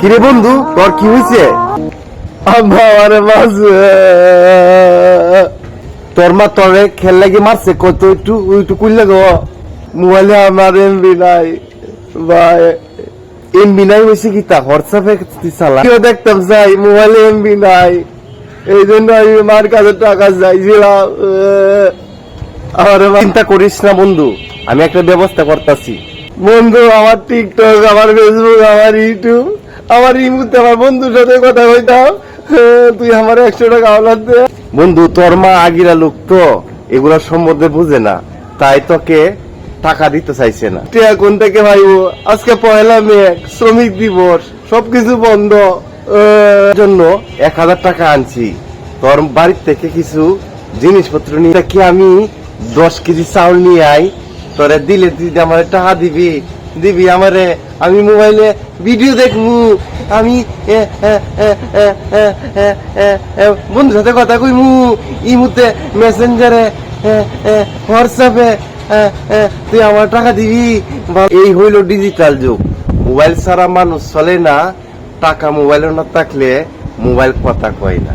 কিরে বন্ধু তোর কি হয়েছে তোর মা তোরে খেল লাগি মারছে কত একটু একটু কুইলে গো। মোবাইলে আমার এমবি নাই ভাই। এমবি নাই হয়েছে কি তা হোয়াটসঅ্যাপে চালা? কেউ দেখতাম যাই মোবাইলে এমবি নাই। এই জন্য আমি মার কাছে টাকা চাইছিলাম। আমার চিন্তা করিস না বন্ধু আমি একটা ব্যবস্থা করতেছি। বন্ধু আমার টিকটক আমার ফেসবুক আমার ইউটিউব আমার ইমুতে আমার বন্ধুর সাথে কথা কইতাম। তুই আমার একশো টাকা আওলাদ দে। বন্ধু তোর মা আগিরা লোক তো এগুলা সম্বন্ধে বুঝে না। তাই তোকে টাকা দিতে চাইছে না। টিয়া কোন থেকে ভাইবো আজকে পয়লা মে শ্রমিক দিবস সবকিছু বন্ধ। জন্য এক হাজার টাকা আনছি। তোর বাড়ির থেকে কিছু জিনিসপত্র নিয়ে কি আমি দশ কেজি চাউল নিয়ে আই? তোরে দিলে তুই আমার টাকা দিবি? দিবি আমারে আমি মোবাইলে ভিডিও দেখব আমি বন্ধুর সাথে কথা কইমু এই মুহূর্তে মেসেঞ্জারে হোয়াটসঅ্যাপে তুই আমার টাকা দিবি এই হইল ডিজিটাল যুগ মোবাইল ছাড়া মানুষ চলে না টাকা মোবাইলে না থাকলে মোবাইল কথা কয় না